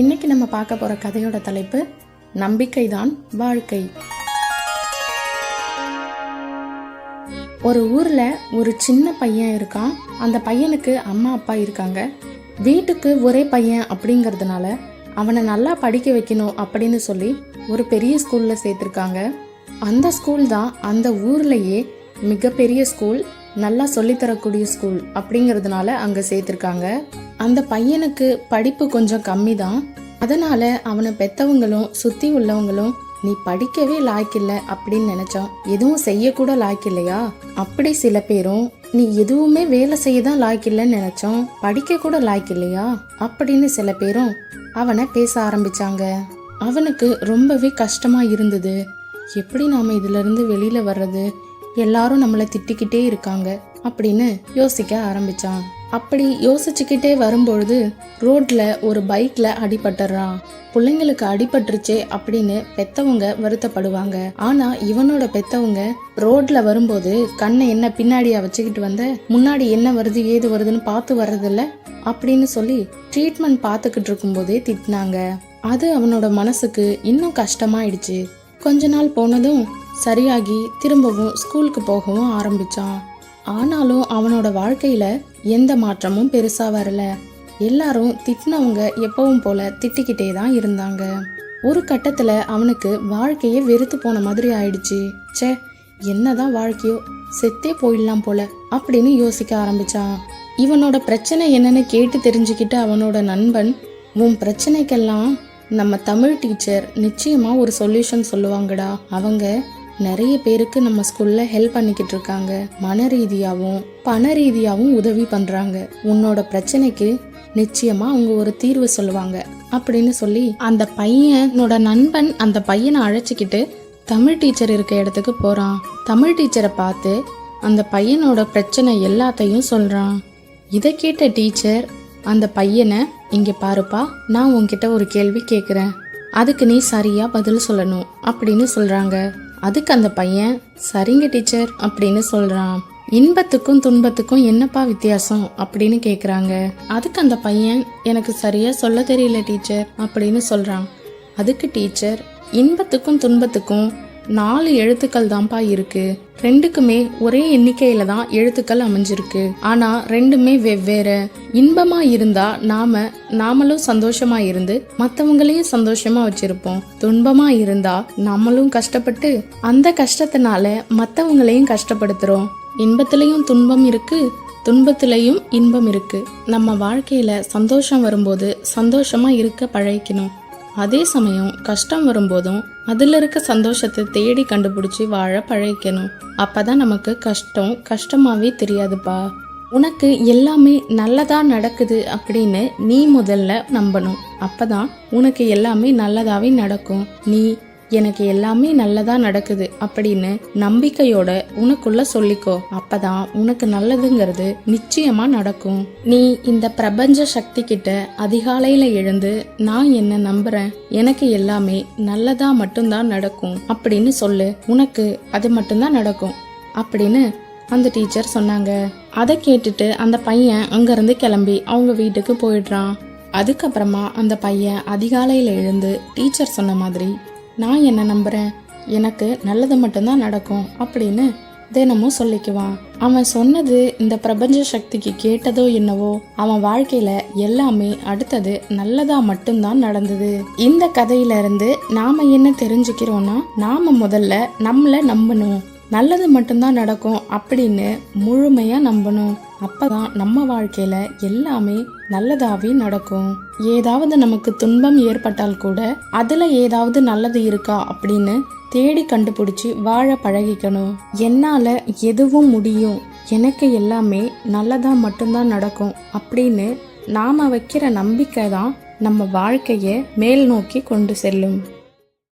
இன்னைக்கு நம்ம பார்க்க போற கதையோட தலைப்பு நம்பிக்கைதான் வாழ்க்கை. ஒரு ஊர்ல ஒரு சின்ன பையன் இருக்கான். அந்த பையனுக்கு அம்மா அப்பா இருக்காங்க. வீட்டுக்கு ஒரே பையன் அப்படிங்கிறதுனால அவனை நல்லா படிக்க வைக்கணும் அப்படின்னு சொல்லி ஒரு பெரிய ஸ்கூல்ல சேர்த்துருக்காங்க. அந்த ஸ்கூல் தான் அந்த ஊர்லயே மிகப்பெரிய ஸ்கூல் நல்லா சொல்லித்தரக்கூடிய ஸ்கூல் அப்படிங்கிறதுனால அங்கே சேர்த்துருக்காங்க. அந்த பையனுக்கு படிப்பு கொஞ்சம் கம்மி தான் அதனால அவனை பெத்தவங்களும் சுத்தி உள்ளவங்களும் நீ படிக்கவே லாய்க்கில்ல அப்படின்னு நினைச்சோம் எதுவும் செய்யக்கூட லாய்க்கில்லையா? அப்படி சில பேரும் நீ எதுவுமே வேலை செய்ய தான் லாய்க்கில்லன்னு நினைச்சோம் படிக்க கூட லாய்க்கில்லையா? அப்படின்னு சில பேரும் அவனை பேச ஆரம்பிச்சாங்க. அவனுக்கு ரொம்பவே கஷ்டமா இருந்தது. எப்படி நாம இதுல இருந்து வெளியில வர்றது? எல்லாரும் நம்மளை திட்டிக்கிட்டே இருக்காங்க. அப்படின்னு யோசிக்க ஆரம்பிச்சான். அப்படி யோசிச்சுக்கிட்டே வரும்பொழுது ரோட்ல ஒரு பைக்ல அடிபட்டுறான். பிள்ளைங்களுக்கு அடிபட்டுருச்சே அப்படின்னு பெத்தவங்க வருத்தப்படுவாங்க. ஆனா இவனோட பெத்தவங்க ரோட்ல வரும்போது கண்ணை என்ன பின்னாடியா வச்சுக்கிட்டு வந்த முன்னாடி என்ன வருது ஏது வருதுன்னு பார்த்து வர்றதில்ல? அப்படின்னு சொல்லி ட்ரீட்மெண்ட் பார்த்துக்கிட்டு இருக்கும்போதே திட்டினாங்க. அது அவனோட மனசுக்கு இன்னும் கஷ்டமாயிடுச்சு. கொஞ்ச நாள் போனதும் சரியாகி திரும்பவும் ஸ்கூலுக்கு போகவும் ஆரம்பிச்சான். ஆனாலும் அவனோட வாழ்க்கையில எந்த மாற்றமும் பெருசா வரல. எல்லாரும் திட்டினவங்க எப்பவும் போல திட்டிக்கிட்டே தான் இருந்தாங்க. ஒரு கட்டத்துல அவனுக்கு வாழ்க்கையே வெறுத்து போன மாதிரி ஆயிடுச்சு. ச்சே என்னதான் வாழ்க்கையோ செத்தே போயிடலாம் போல அப்படின்னு யோசிக்க ஆரம்பிச்சான். இவனோட பிரச்சனை என்னன்னு கேட்டு தெரிஞ்சுக்கிட்ட அவனோட நண்பன் உன் பிரச்சனைக்கெல்லாம் நம்ம தமிழ் டீச்சர் நிச்சயமா ஒரு சொல்யூஷன் சொல்லுவாங்கடா. அவங்க நிறைய பேருக்கு நம்ம ஸ்கூல்ல ஹெல்ப் பண்ணிக்கிட்டு இருக்காங்க. மன ரீதியாகவும் பண ரீதியாகவும் உதவி பண்றாங்க. உன்னோட பிரச்சனைக்கு நிச்சயமா அவங்க ஒரு தீர்வு சொல்லுவாங்க. அப்படின்னு சொல்லி அந்த பையனோட நண்பன் அந்த பையனை அழைச்சிக்கிட்டு தமிழ் டீச்சர் இருக்க இடத்துக்கு போறான். தமிழ் டீச்சரை பார்த்து அந்த பையனோட பிரச்சனை எல்லாத்தையும் சொல்றான். இதை கேட்ட டீச்சர் அந்த பையனை இங்க பாருப்பா நான் உன்கிட்ட ஒரு கேள்வி கேட்குறேன் அதுக்கு நீ சரியா பதில் சொல்லணும். அப்படின்னு சொல்றாங்க. அதுக்கு அந்த பையன் சரிங்க டீச்சர் அப்படின்னு சொல்றான். இன்பத்துக்கும் துன்பத்துக்கும் என்னப்பா வித்தியாசம்? அப்படின்னு கேக்குறாங்க. அதுக்கு அந்த பையன் எனக்கு சரியா சொல்ல தெரியல டீச்சர் அப்படின்னு சொல்றான். அதுக்கு டீச்சர் இன்பத்துக்கும் துன்பத்துக்கும் நாலு எழுத்துக்கள் தான்ப்பா இருக்கு. ரெண்டுக்குமே ஒரே எண்ணிக்கையில தான் எழுத்துக்கள் அமைஞ்சிருக்கு. ஆனா ரெண்டுமே வெவ்வேறு. இன்பமா இருந்தா நாம நாமளும் சந்தோஷமா இருந்து மத்தவங்களையும் சந்தோஷமா வச்சிருப்போம். துன்பமா இருந்தா நாமளும் கஷ்டப்பட்டு அந்த கஷ்டத்தினால மத்தவங்களையும் கஷ்டப்படுத்துறோம். இன்பத்திலையும் துன்பம் இருக்கு துன்பத்திலையும் இன்பம் இருக்கு. நம்ம வாழ்க்கையில சந்தோஷம் வரும்போது சந்தோஷமா இருக்க பழகிக்கணும். அதே சமயம் கஷ்டம் வரும்போதும் அதில் இருக்க சந்தோஷத்தை தேடி கண்டுபிடிச்சி வாழ பழகிக்கணும். அப்பதான் நமக்கு கஷ்டம் கஷ்டமாகவே தெரியாதுப்பா. உனக்கு எல்லாமே நல்லதா நடக்குது அப்படின்னு நீ முதல்ல நம்பணும். அப்பதான் உனக்கு எல்லாமே நல்லதாகவே நடக்கும். நீ எனக்கு எல்லாமே நல்லதா நடக்குது அப்படின்னு நம்பிக்கையோட உனக்குள்ள சொல்லிக்கோ. அப்பதான் உனக்கு நல்லதுங்கிறது நிச்சயமா நடக்கும். நீ இந்த பிரபஞ்ச சக்தி கிட்ட அதிகாலையில எழுந்து நான் என்ன நம்புறேன்? எனக்கு எல்லாமே நல்லதா மட்டும்தான் நடக்கும். அப்படின்னு சொல்லு. உனக்கு அது மட்டும்தான் நடக்கும். அப்படின்னு அந்த டீச்சர் சொன்னாங்க. அதை கேட்டுட்டு அந்த பையன் அங்கிருந்து கிளம்பி அவங்க வீட்டுக்கு போயிடுறான். அதுக்கப்புறமா அந்த பையன் அதிகாலையில் எழுந்து டீச்சர் சொன்ன மாதிரி நான் என்ன நம்புறேன்? எனக்கு நல்லது மட்டும்தான் நடக்கும் அப்படின்னு தினமும் சொல்லிக்குவான். அவன் சொன்னது இந்த பிரபஞ்ச சக்திக்கு கேட்டதோ என்னவோ அவன் வாழ்க்கையில எல்லாமே அடுத்தது நல்லதா மட்டும்தான் நடந்தது. இந்த கதையில இருந்து நாம என்ன தெரிஞ்சுக்கிறோம்னா நாம முதல்ல நம்மள நம்பணும். நல்லது மட்டும்தான் நடக்கும் அப்படின்னு முழுமையா நம்பணும். அப்பதான் நம்ம வாழ்க்கையில எல்லாமே நல்லதாவே நடக்கும். ஏதாவது நமக்கு துன்பம் ஏற்பட்டால் கூட அதுல ஏதாவது நல்லது இருக்கா அப்படின்னு தேடி கண்டுபிடிச்சி வாழ பழகிக்கணும். என்னால எதுவும் முடியும். எனக்கு எல்லாமே நல்லதா மட்டும்தான் நடக்கும் அப்படின்னு நாம வைக்கிற நம்பிக்கை தான் நம்ம வாழ்க்கையை மேல் நோக்கி கொண்டு செல்லும்.